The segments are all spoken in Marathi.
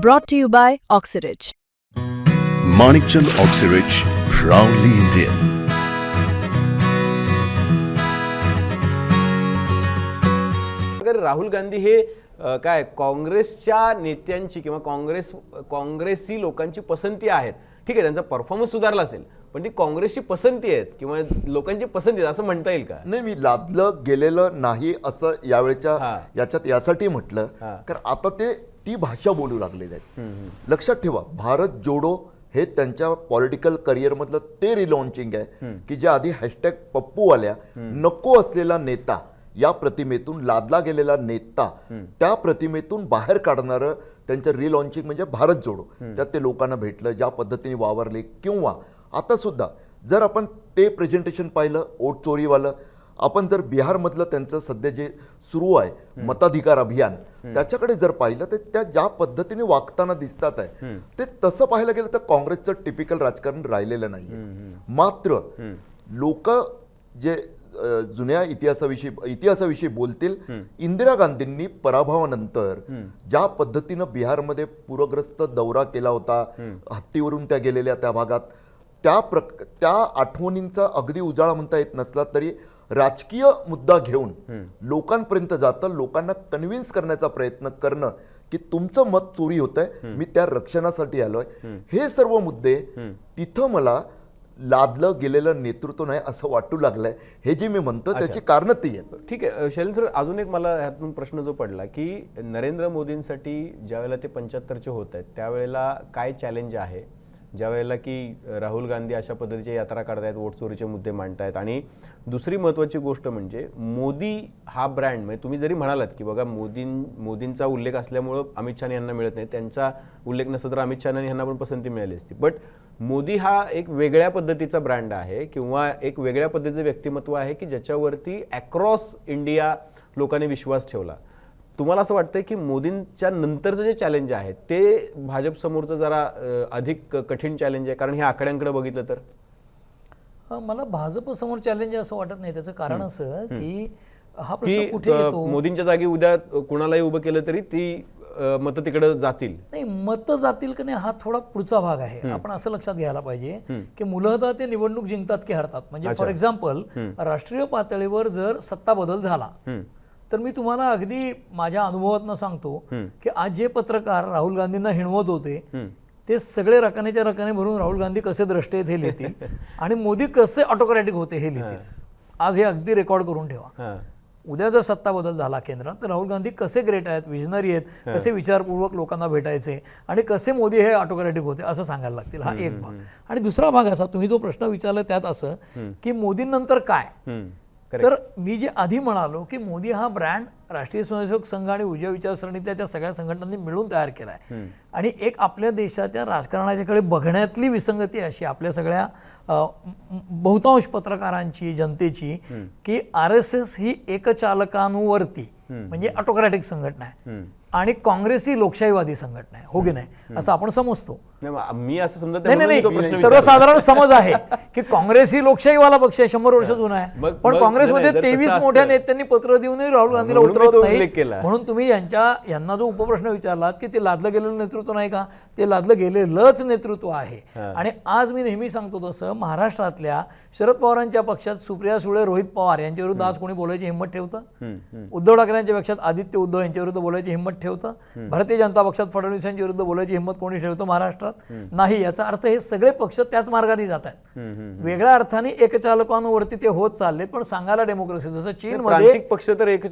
Brought to you by Oxyridge. Manikchand Oxyrich, proudly Indian. अगर राहुल गांधी हे अ, काय काँग्रेसच्या नेत्यांची किंवा काँग्रेस काँग्रेसी लोकांची पसंती आहेत ठीक आहे त्यांचा परफॉर्मन्स सुधारला असेल पण ती काँग्रेसची पसंती आहेत किंवा लोकांची पसंती आहेत असं म्हणता येईल का नाही मी लादलं गेलेलं नाही असं यावेळेच्या हा. याच्यात यासाठी म्हटलं हा. कारण आता ते ती भाषा बोलू लागलेले आहेत. लक्षात ठेवा भारत जोडो हे त्यांच्या पॉलिटिकल करिअरमधलं ते रिलॉन्चिंग आहे की जे आधी हॅशटॅग पप्पू आल्या नको असलेला नेता या प्रतिमेतून लादला गेलेला नेता त्या प्रतिमेतून बाहेर काढणारं त्यांचं रिलॉन्चिंग म्हणजे भारत जोडो. त्यात ते लोकांना भेटलं ज्या पद्धतीने वावरले किंवा आता सुद्धा जर आपण ते प्रेझेंटेशन पाहिलं ओट चोरीवालं आपण जर बिहारमधलं त्यांचं सध्या जे सुरू आहे मताधिकार अभियान त्याच्याकडे जर पाहिलं तर त्या ज्या पद्धतीने वागताना दिसतात आहे ते तसं पाहायला गेलं तर काँग्रेसचं टिपिकल राजकारण राहिलेलं नाही मात्र लोक जे जुन्या इतिहासाविषयी इतिहासाविषयी बोलतील इंदिरा गांधींनी पराभवानंतर ज्या पद्धतीनं बिहारमध्ये पूरग्रस्त दौरा केला होता हत्तीवरून त्या गेलेल्या त्या भागात त्या प्रक त्या आठवणींचा अगदी उजाळा म्हणता येत नसला तरी राजकीय मुद्दा घेऊन लोकांपर्यंत जातं लोकांना कन्व्हिन्स करण्याचा प्रयत्न करणं की तुमचं मत चोरी होत आहे मी त्या रक्षणासाठी आलोय. हे सर्व मुद्दे तिथं मला लादलं गेलेलं नेतृत्व नाही असं वाटू लागलंय. हे जे मी म्हणतो त्याची कारणं ती आहेत. ठीक आहे. शैलेंद्र सर अजून एक मला ह्यातून प्रश्न जो पडला की नरेंद्र मोदींसाठी ज्या वेळेला ते पंच्याहत्तरचे होत आहेत त्यावेळेला काय चॅलेंज आहे? ज्या वेळेला की राहुल गांधी अशा पद्धतीच्या यात्रा काढतायत वोट चोरीचे मुद्दे मांडतायत. आणि दुसरी महत्त्वाची गोष्ट म्हणजे मोदी हा ब्रँड म्हणजे तुम्ही जरी म्हणालात की बघा मोदीं मोदींचा उल्लेख असल्यामुळं अमित शहा यांना मिळत नाही त्यांचा उल्लेख नसता तर अमित शहा यांना पण पसंती मिळाली असती. बट मोदी हा एक वेगळ्या पद्धतीचा ब्रँड आहे किंवा एक वेगळ्या पद्धतीचं व्यक्तिमत्व आहे की ज्याच्यावरती अक्रॉस इंडिया लोकांनी विश्वास ठेवला. तुम्हाला असं वाटतंय की मोदींच्या नंतरचं जे चॅलेंज आहे ते भाजप समोरचं जरा अधिक कठीण चॅलेंज आहे? कारण हे आकड्यांकडे बघितलं तर. मला भाजप समोर चॅलेंज असं वाटत नाही. त्याचं कारण असं की हा प्रश्न कुठे मोदींच्या जागी उद्या कुणालाही उभं केलं तरी ती मतं तिकडे जातील. नाही मत जातील की नाही हा थोडा पुढचा भाग आहे. आपण असं लक्षात घ्यायला पाहिजे की मुलतः ते निवडणूक जिंकतात की हरतात. म्हणजे फॉर एक्झाम्पल राष्ट्रीय पातळीवर जर सत्ता बदल झाला तर मी तुम्हाला अगदी माझ्या अनुभवातनं सांगतो की आज जे पत्रकार राहुल गांधींना हिणवत होते ते सगळे रकानेच्या रकाने भरून राहुल गांधी कसे द्रष्टे आहेत हे लिहितील आणि मोदी कसे ऑटोक्रॅटिक होते हे लिहितील. आज हे अगदी रेकॉर्ड करून ठेवा. उद्या जर सत्ता बदल झाला केंद्रात तर राहुल गांधी कसे ग्रेट आहेत विजनरी आहेत कसे विचारपूर्वक लोकांना भेटायचे आणि कसे मोदी हे ऑटोक्रॅटिक होते असं सांगायला लागतील. हा एक भाग. आणि दुसरा भाग असा तुम्ही जो प्रश्न विचारला त्यात असं की मोदींनंतर काय. तर मी जे आधी म्हणालो की मोदी हा ब्रँड राष्ट्रीय स्वयंसेवक संघ आणि उजव्या विचारसरणीतल्या त्या सगळ्या संघटनांनी मिळून तयार केला आहे. आणि एक आपल्या देशाच्या राजकारणाच्याकडे बघण्यातली विसंगती अशी आपल्या सगळ्या बहुतांश पत्रकारांची जनतेची की आर एस एस ही एकचालकांवरती म्हणजे ऑटोक्रॅटिक संघटना आहे. आणि काँग्रेस ही लोकशाहीवादी संघटना आहे. हो की नाही? असं आपण समजतो. मी असं समजत नाही नाही. सर्वसाधारण समज आहे की काँग्रेस ही लोकशाहीवाला पक्ष आहे शंभर वर्ष जुना आहे. पण काँग्रेसमध्ये तेवीस मोठ्या नेत्यांनी पत्र देऊनही राहुल गांधीला म्हणून तो उल्लेख केला. म्हणून तुम्ही यांच्या यांना जो उपप्रश्न विचारलात की ते लादलं गेलेलं नेतृत्व नाही का? ते लादलं गेलेलंच नेतृत्व आहे. आणि आज मी नेहमी सांगतो तसं महाराष्ट्रातल्या शरद पवारांच्या पक्षात सुप्रिया सुळे रोहित पवार यांच्या विरुद्ध आज कोणी बोलायची हिंमत ठेवतं? उद्धव ठाकरेंच्या पक्षात आदित्य उद्धव यांच्या विरुद्ध बोलायची हिंमत ठेवतं? भारतीय जनता पक्षात फडणवीस यांच्या विरुद्ध बोलायची हिंमत कोणी ठेवतं महाराष्ट्रात? नाही याचा अर्थ हे सगळे पक्ष त्याच मार्गाने जात आहेत. वेगळ्या अर्थाने एकचालकांवरती ते होत चाललेत पण सांगायला डेमोक्रेसी जसं चीनमध्ये पक्ष तर एक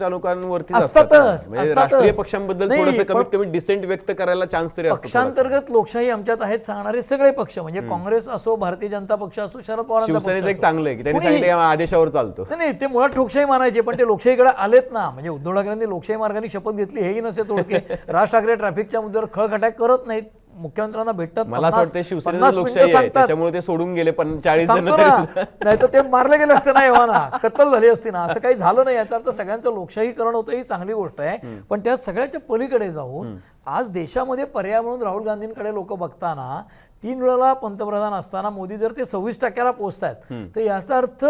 चालकांवरती असतातच, म्हणजे. राष्ट्रीय पक्षांबद्दल थोडंसं कमीत कमी डिसेंट व्यक्त करायला चान्स तरी. पक्षांतर्गत लोकशाही आमच्यात आहेत सांगणारे सगळे पक्ष म्हणजे काँग्रेस असो भारतीय जनता पक्ष असो शरद शिवसेनेचं एक. चांगलं आहे की त्यांनी. सांगितलं आदेशावर चालतो नाही, ते मुळात ठोकशाही मानायचे पण ते लोकशाहीकडे आलेत ना म्हणजे उद्धव ठाकरेंनी लोकशाही मार्गाने शपथ घेतली हेही नसे तोडके राज ठाकरे ट्रॅफिकच्या मुद्द्यावर खळखटाय करत नाहीत मुख्यमंत्र्यांना भेटतात मला असं वाटतं मिनिटं लोकशाही आहे. त्याच्यामुळे ते सोडून गेले पण चाळीस जण. नाही तर ते मारले गेले असते ना एव्हाना. कत्तल झाली असती ना. असं काही झालं नाही. याचा अर्थ सगळ्यांचं लोकशाहीकरण होतं ही चांगली गोष्ट आहे. पण त्या सगळ्याच्या पलीकडे जाऊन आज देशामध्ये पर्याय म्हणून राहुल गांधींकडे लोक बघताना तीन वेळेला पंतप्रधान असताना मोदी जर ते सव्वीस टक्क्याला पोहोचतायत तर याचा अर्थ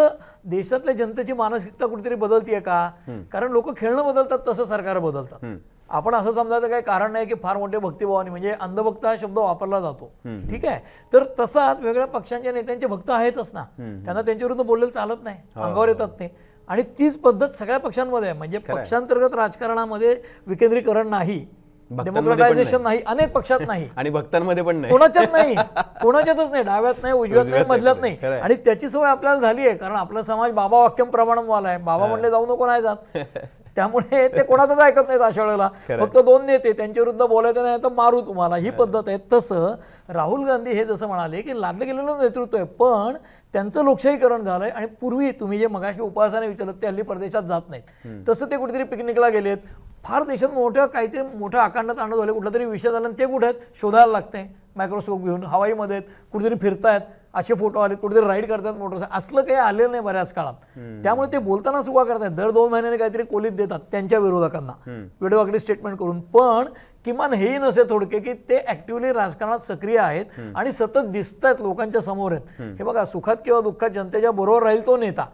देशातल्या जनतेची मानसिकता कुठेतरी बदलतीये का? कारण लोक खेळणं बदलतात तसं सरकार बदलतात आपण असं समजायचं काही कारण नाही की फार मोठे भक्तिभावानी म्हणजे अंधभक्त हा शब्द वापरला जातो. ठीक आहे? तर तसाच वेगळ्या पक्षांच्या नेत्यांचे भक्त आहेतच ना. त्यांना त्यांच्या विरुद्ध बोललेलं चालत नाही. अंगावर येतात ते. आणि तीच पद्धत सगळ्या पक्षांमध्ये आहे. म्हणजे पक्षांतर्गत राजकारणामध्ये विकेंद्रीकरण नाही. डेमोक्रेटायझेशन नाही. अनेक पक्षात नाही. आणि भक्तांमध्ये पण नाही. कोणाच्याच नाही. कोणाच्यातच नाही. डाव्यात नाही उजव्यात नाही मधल्यात. नाही. आणि त्याची सवय आपल्याला झाली आहे. कारण आपला समाज बाबा वाक्यम प्रमाणम वाला आहे. बाबा म्हणले जाऊ नको नाही जात. त्यामुळे ते कोणाचंच ऐकत नाहीत अशा वेळेला. फक्त दोन नेते त्यांच्या विरुद्ध बोलायचं नाही तर मारू तुम्हाला. ही पद्धत आहे. तसं राहुल गांधी हे जसं म्हणाले की लादलं गेलेलं नेतृत्व आहे पण त्यांचं लोकशाहीकरण झालंय आणि पूर्वी तुम्ही जे मगाशी उपासाने विचारलं ते हल्ली परदेशात जात नाहीत. तसं ते कुठेतरी पिकनिकला गेलेत. फार देशात मोठ्या काहीतरी मोठ्या आकांडात आणत झाले. कुठला तरी विषय झाला आणि ते कुठे आहेत? शोधायला लागतंय. मायक्रोस्कोप घेऊन हवाईमध्ये आहेत. कुठेतरी फिरतायत. असे फोटो आले कुठेतरी राईड करतात मोटरसायकल असलं काही आलेलं नाही बऱ्याच काळात. त्यामुळे ते बोलताना सुद्धा करतायत दर दोन महिन्याने काहीतरी कोलीत देतात त्यांच्या विरोधकांना. वेळोवाकडे स्टेटमेंट करून. पण किमान हेही नसे थोडके की ते ऍक्टिव्हली राजकारणात सक्रिय आहेत आणि सतत दिसत आहेत लोकांच्या समोर आहेत. हे बघा सुखात किंवा दुःखात जनतेच्या बरोबर राहील तो नेता.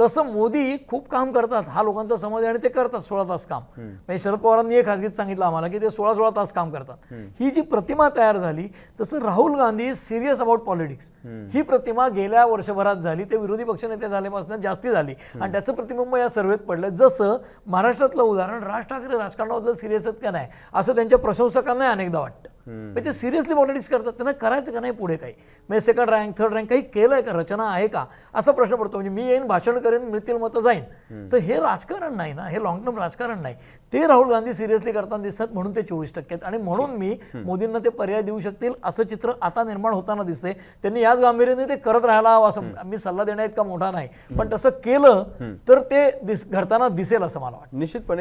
तसं मोदी खूप काम करतात. हा लोकांचा समज आहे आणि ते करतात सोळा तास काम. म्हणजे शरद पवारांनी एक खासगीत सांगितलं आम्हाला की ते सोळा सोळा तास काम करतात. ही जी प्रतिमा तयार झाली तसं Rahul Gandhi serious about politics ही प्रतिमा गेल्या वर्षभरात झाली. ते विरोधी पक्षनेते झाल्यापासून जास्ती झाली. आणि त्याचं प्रतिबिंब या सर्वेत पडलं. जसं महाराष्ट्रातलं उदाहरण राज ठाकरे राजकारणाबद्दल सिरियस आहेत का नाही असं त्यांच्या प्रशंसकांना अनेकदा वाटतं. म्हणजे ते सिरियसली पॉलिटिक्स करतात त्यांना करायचं का नाही पुढे काही? म्हणजे सेकंड रँक थर्ड रँक काही केलंय का? रचना आहे का? असा प्रश्न पडतो. म्हणजे मी येईन भाषण करेन मिळतील मतं जाईन. तर हे राजकारण नाही ना? हे लॉंग टर्म राजकारण नाही. ते राहुल गांधी सिरियसली करताना दिसतात म्हणून ते चोवीस टक्के आहेत. आणि म्हणून मी मोदींना ते पर्याय देऊ शकतील असं चित्र आता निर्माण होताना दिसतंय. त्यांनी याच गांभीर्याने ते करत राहायला हवं असं मी सल्ला देण्यात का मोठा नाही. पण तसं केलं तर ते दिस घडताना दिसेल असं मला वाटतं. निश्चितपणे.